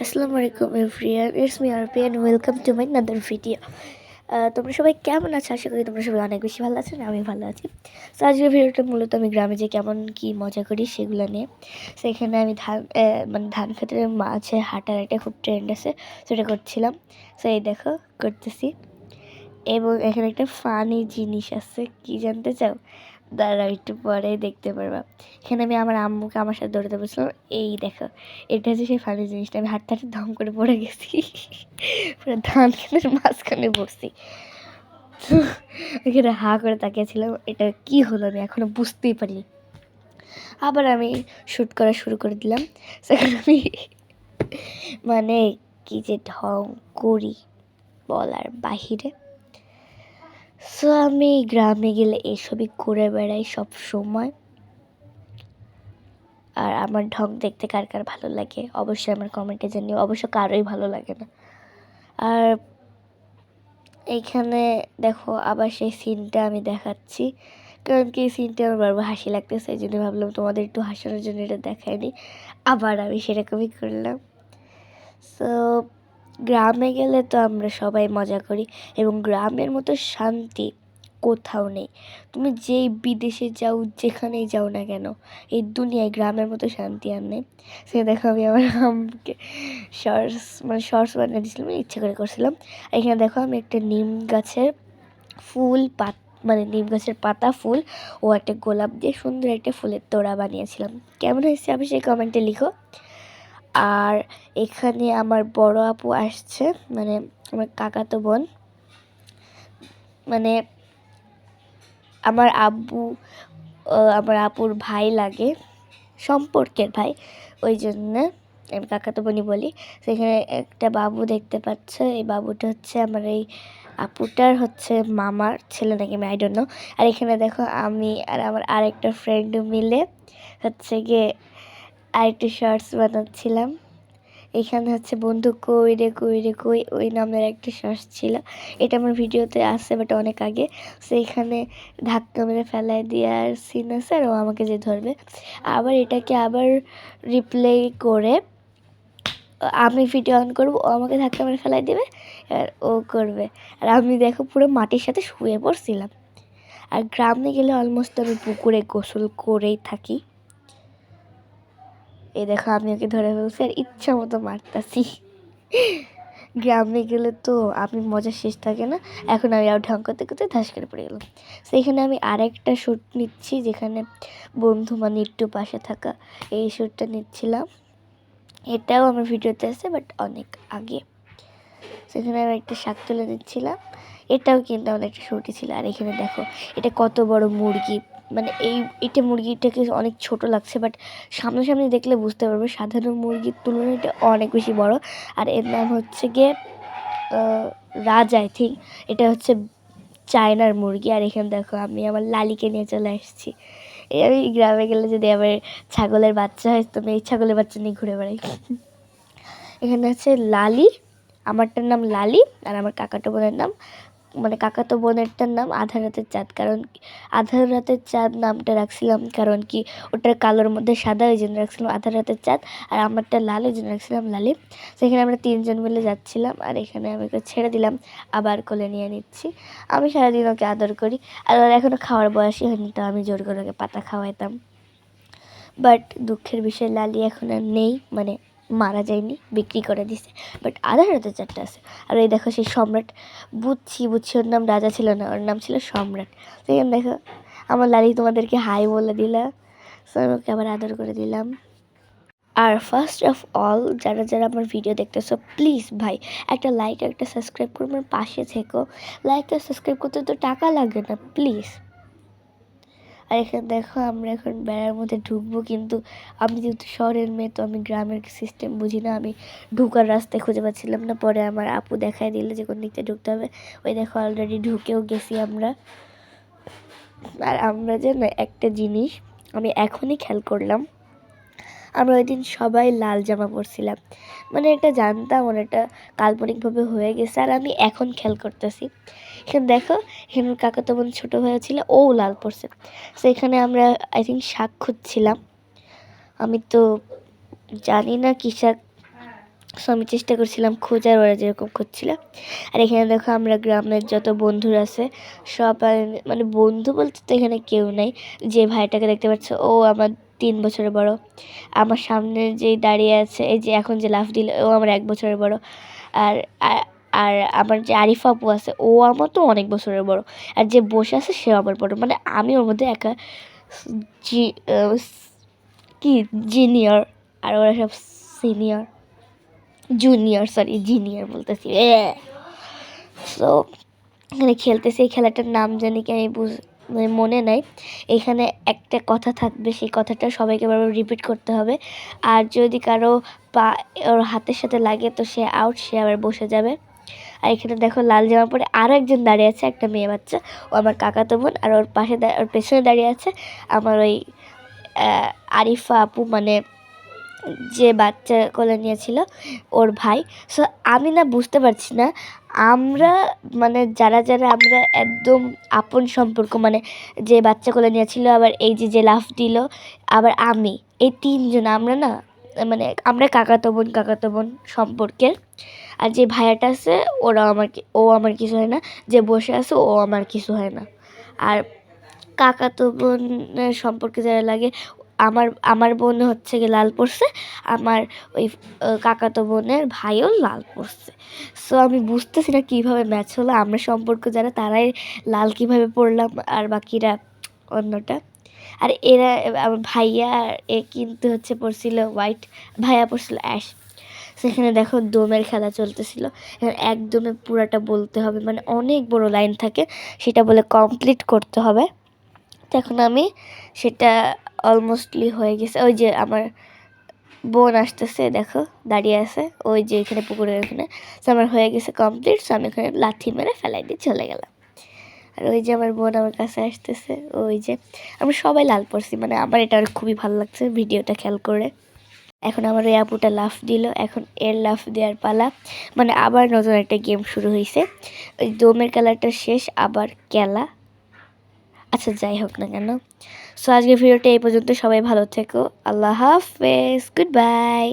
আসসালামু আলাইকুম everyone it's me RP and welcome to my another video তোমরা সবাই কেমন আছো? আশা করি তোমরা সবাই অনেক বেশি ভালো আছো আমি ভালো আছি। তো আজকের ভিডিওটা মূলত আমি গ্রামে যে কেমন কি মজা করি সেগুলো নিয়ে। সেখানে আমি ধান মানে ধান খেতে মাঝে হাঁটার একটা খুব ট্রেন্ড আছে, সেটা করছিলাম। তো এই দেখো, করতেছি। এবং এখানে একটা ফানি জিনিস আছে, কি জানতে চাও? দাঁড়াও, একটু পরে দেখতে পারবা। এখানে আমি আমার আম্মুকে আমার সাথে দৌড়াতে বসলাম এই দেখো, এটা হচ্ছে সেই ফানি জিনিসটা, আমি হাঁটতে হাঁটতে ধম করে পড়ে গেছি। পুরো ধান খেতের মাঝখানে বসছি। এখানে হা করে তাকিয়েছিলাম, এটা কি হলো আমি এখনও বুঝতেই পারিনি। আবার আমি শ্যুট করা শুরু করে দিলাম। সেখানে আমি মানে কি যে ঢং করি বলার বাহিরে। সো আমি গ্রামে গেলে এসবই ঘুরে বেড়াই সব সময়। আর আমার ঢং দেখতে কার কার ভালো লাগে, অবশ্যই আমার কমেন্টে জানিও, অবশ্য কারোই ভালো লাগে না। আর এইখানে দেখো আবার সেই সিনটা আমি দেখাচ্ছি। কারণ কি সিনটা আমার বারবার হাসি লাগতেছে, এই জন্য ভাবলাম তোমাদের একটু হাসানোর জন্য এটা দেখায়নি। আবার আমি সেরকমই করলাম। সো গ্রামে গেলে তো আমরা সবাই মজা করি এবং গ্রামের মতো শান্তি কোথাও নেই। তুমি যেই বিদেশে যাও, যেখানেই যাও না কেন, এই দুনিয়ায় গ্রামের মতো শান্তি আর নেই। সে দেখো আমি আমার আমকে শর্টস মানে শর্টস বানিয়ে দিয়েছিলাম ইচ্ছে করে করছিলাম। এখানে দেখো আমি একটা নিম গাছের ফুল পাত মানে নিম গাছের পাতা, ফুল ও একটা গোলাপ দিয়ে সুন্দর একটা ফুলের তোড়া বানিয়েছিলাম। কেমন হয়েছে? সেই কমেন্টে লিখো। আর এখানে আমার বড় আপু আসছে মানে আমার কাকাতো বোন। মানে আমার আব্বু আমার আপুর ভাই লাগে, সম্পর্কের ভাই। ওই জন্য আমি কাকাতো বোনই বলি। সেখানে একটা বাবু দেখতে পাচ্ছ, এই বাবুটা হচ্ছে আমার এই আপুটার হচ্ছে মামার ছেলে নাকি, আমি আই আর এখানে দেখো আমি আর আমার আরেকটা ফ্রেন্ড মিলে হচ্ছে গিয়ে আরেকটি শর্টস বানাচ্ছিলাম। এখানে হচ্ছে বন্ধু কই রে কই রে, কই? ওই নামের একটা শর্টস ছিল। এটা আমার ভিডিওতে আসছে বাট অনেক আগে। সো এখানে ধাক্কা মেরে ফেলায় দেওয়ার সিন আছে আর ও আমাকে যে ধরবে। আবার এটাকে আবার রিপ্লে করে আমি ভিডিও অন করব, ও আমাকে ধাক্কা মেরে ফেলাই দেবে আর ও করবে। আর আমি দেখো পুরো মাটির সাথে শুয়ে পড়ছিলাম। আর গ্রামে গেলে অলমোস্ট আমি পুকুরে গোসল করেই থাকি। এই দেখো, আমি ওকে ধরে ফেলছি আর ইচ্ছা মতো মারতাছি। গ্রামে গেলে তো আমি মজা শেষ থাকে না। এখন আমি আর ঢং করতে করতে ধাস করে পড়ে গেলাম। সেইখানে আমি আরেকটা শ্যুট নিচ্ছি যেখানে বন্ধু মানে একটু পাশে থাকা এই শ্যুটটা নিচ্ছিলাম। এটাও আমার ভিডিওতে আছে বাট অনেক আগে। সেখানে আমি একটা শাক তুলে নিচ্ছিলাম। এটাও কিন্তু আমার একটা শুটি ছিল। আর এখানে দেখো, এটা কত বড় মুরগি। মানে এই এটা মুরগিটাকে অনেক ছোট লাগছে বাট সামনাসামনি দেখলে বুঝতে পারবে সাধারণ মুরগির তুলনায় এটা অনেক বেশি বড়। আর এর নাম হচ্ছে গিয়ে রাজ আই থিঙ্ক এটা হচ্ছে চায়নার মুরগি। আর এখানে দেখো আমি আমার লালিকে নিয়ে চলে আসছি। এই আমি গ্রামে গেলে যদি আবার ছাগলের বাচ্চা হয়, তো আমি এই ছাগলের বাচ্চা নিয়ে ঘুরে বেড়াই। এখানে আছে লালি, আমারটার নাম লালি আর আমার কাকাতো বোনের নাম মানে কাকাতো বোনেরটার নাম আধার রাতের চাঁদ। কারণ আধার রাতের চাঁদ নামটা রাখছিলাম, কারণ কি, ওটার কালোর মধ্যে সাদা ওই জন্য রাখছিলাম আধার রাতের চাঁদ, আর আমারটা লাল ওই জন্য রাখছিলাম লালি। সেখানে আমরা তিনজন মিলে যাচ্ছিলাম, আর এখানে আমি ওকে ছেড়ে দিলাম, আবার কোলে নিয়ে নিচ্ছি। আমি সারাদিন ওকে আদর করি, আর ওর এখনও খাওয়ার বয়সই হয়নি, তো আমি জোর করে ওকে পাতা খাওয়াইতাম। বাট দুঃখের বিষয়, লালি এখন আর নেই মানে মারা যায়নি, বিক্রি করে দিছে। বাট আধার রাতে চারটা আছে। আর এই দেখো সেই সম্রাট, বুঝছি বুঝছি, ওর নাম রাজা ছিল না, ওর নাম ছিল সম্রাট। সেখানে দেখো, আমার লালি তোমাদেরকে হাই বলে দিলা। সো আমি ওকে আবার আদর করে দিলাম। আর ফার্স্ট অফ অল যারা যারা আমার ভিডিও দেখতেছো প্লিজ ভাই, একটা লাইক একটা সাবস্ক্রাইব করে, আমার পাশে থেকো। লাইক আর সাবস্ক্রাইব করতে তো টাকা লাগে না প্লিজ আর এখানে দেখো আমরা এখন বেড়ার মধ্যে ঢুকবো, কিন্তু আমি যেহেতু শহরের মেয়ে, তো আমি গ্রামের সিস্টেম বুঝি না। আমি ঢুকার রাস্তায় খুঁজে পাচ্ছিলাম না। পরে আমার আপু দেখায় দিল যে কোন দিকটা ঢুকতে হবে। ওই দেখো অলরেডি ঢুকেও গেছি আমরা। আর আমরা যে একটা জিনিস আমি এখনই খেয়াল করলাম। আমরা ওই দিন সবাই লাল জামা পরছিলাম। মানে এটা জানতাম আর এটা কাল্পনিকভাবে হয়ে গেছে আর আমি এখন খেয়াল করতেছি। এখানে দেখো, এখানে কাকা তো বোন ছোটো ভাইও ছিল, ও লাল পরছে। তো এখানে আমরা আই থিঙ্ক শাক খুঁজছিলাম। আমি তো জানি না কী শাক। সো আমি চেষ্টা করছিলাম খোঁজার, ওরা যেরকম খুঁজছিল। আর এখানে দেখো, আমরা গ্রামের যত বন্ধুরা আছে সব মানে বন্ধু বলতে তো এখানে কেউ নেই। যে ভাইটাকে দেখতে পাচ্ছ, ও আমার তিন বছরের বড়। আমার সামনে যেই দাঁড়িয়ে আছে, এই যে এখন যে লাফ দিল, ও আমার এক বছরের বড়। আর, আর- আর আমার যে আরিফা আপু আছে, ও আমার তো অনেক বছরের বড়। আর যে বসে আছে, সেও আমার বড়। মানে আমি ওর মধ্যে একা জি কি জিনিয়র আর ওরা সব সিনিয়র জুনিয়র সরি জিনিয়র বলতেছি। সো এখানে খেলতেছে, এই খেলাটার নাম জানি কি আমি বুঝ মানে মনে নাই। এখানে একটা কথা থাকবে, সেই কথাটা সবাইকে বারবার রিপিট করতে হবে। আর যদি কারও পা ওর হাতের সাথে লাগে তো সে আউট সে আবার বসে যাবে। আর এখানে দেখো লাল জামা পরে আরও একজন দাঁড়িয়ে আছে, একটা মেয়ে বাচ্চা। ও আমার কাকাতো বোন, আর ওর পাশে ওর পেছনে দাঁড়িয়ে আছে আমার ওই আরিফা আপু মানে যে বাচ্চা কোলে নিয়েছিল ওর ভাই। সো আমি না বুঝতে পারছি না, আমরা মানে যারা যারা আমরা একদম আপন সম্পর্ক মানে যে বাচ্চা কোলে নিয়েছিল, আবার এই যে যে লাফ দিল, আবার আমি, এই তিনজন আমরা না মানে আমরা কাকাতো বোন কাকাতো বোন সম্পর্কের। আর যে ভাইয়াটা আছে ওরা আমার ও আমার কিছু হয় না, যে বসে আছে, ও আমার কিছু হয় না। আর কাকাতো বোনের সম্পর্কে যারা লাগে আমার আমার বোন হচ্ছে গিয়ে লাল পড়ছে আমার ওই কাকাতো বোনের ভাইও লাল পড়ছে সো আমি বুঝতেছি না কীভাবে ম্যাচ হলো, আমরা সম্পর্ক যারা তারাই লাল কীভাবে পড়লাম আর বাকিরা অন্যটা। আর এরা, আমার ভাইয়া, এ কিন্তু হচ্ছে পড়ছিল হোয়াইট ভাইয়া পড়ছিল অ্যাশ সেখানে দেখো দমের খেলা চলতেছিল একদমে পুরাটা বলতে হবে মানে অনেক বড় লাইন থাকে, সেটা বলে কমপ্লিট করতে হবে। তো এখন আমি সেটা অলমোস্টলি হয়ে গেছে। ওই যে আমার বোন আসতেছে, দেখো, দাঁড়িয়ে আছে। ওই যে এখানে পুকুরের ওখানে। তো আমার হয়ে গেছে কমপ্লিট সো আমি ওখানে লাথি মেরে ফেলাই দিয়ে চলে গেলাম। আর ওই যে আমার বোন আমার কাছে আসতেছে, ওই যে। আমরা সবাই লাল পড়ছি মানে আমার এটা খুবই ভালো লাগছে ভিডিওটা, খেয়াল করে। এখন আমার ওই আপুটা লাফ দিল। এখন এর লাফ দেওয়ার পালা। মানে আবার নতুন একটা গেম শুরু হয়েছে ওই দমের কালারটা শেষ, আবার খেলা আচ্ছা যাই হোক না কেন। সো আজকের ভিডিওটা এই পর্যন্ত। সবাই ভালো থেকো। আল্লাহ হাফেজ। Good bye